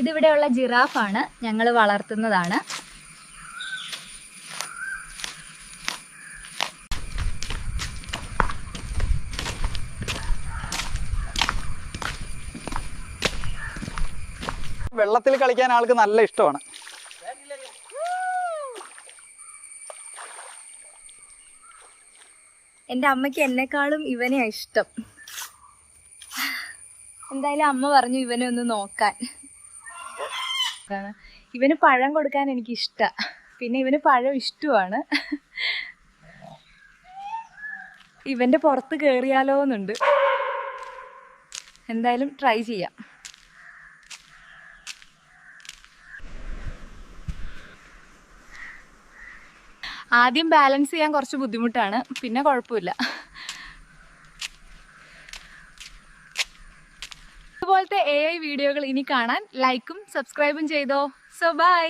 ഇതിവിടെയുള്ള ജിറാഫാണ് ഞങ്ങൾ വളർത്തുന്നതാണ്. വെള്ളത്തിൽ കളിക്കാൻ ആൾക്ക് നല്ല ഇഷ്ടമാണ്. എന്റെ അമ്മയ്ക്ക് എന്നെക്കാളും ഇവനെയാ ഇഷ്ടം. എന്തായാലും അമ്മ പറഞ്ഞു ഇവനെ ഒന്ന് നോക്കാൻ. ഇവന് പഴം കൊടുക്കാൻ എനിക്ക് ഇഷ്ട പിന്നെ ഇവന് പഴം ഇഷ്ടമാണ്. ഇവന്റെ പുറത്ത് കയറിയാലോ എന്നുണ്ട് എന്തായാലും ട്രൈ ചെയ്യാം. ആദ്യം ബാലൻസ് ചെയ്യാൻ കുറച്ച് ബുദ്ധിമുട്ടാണ്. പിന്നെ കുഴപ്പമില്ല. ഇതുപോലത്തെ എ ഐ വീഡിയോകൾ ഇനി കാണാൻ ലൈക്കും സബ്സ്ക്രൈബും ചെയ്തോ. So by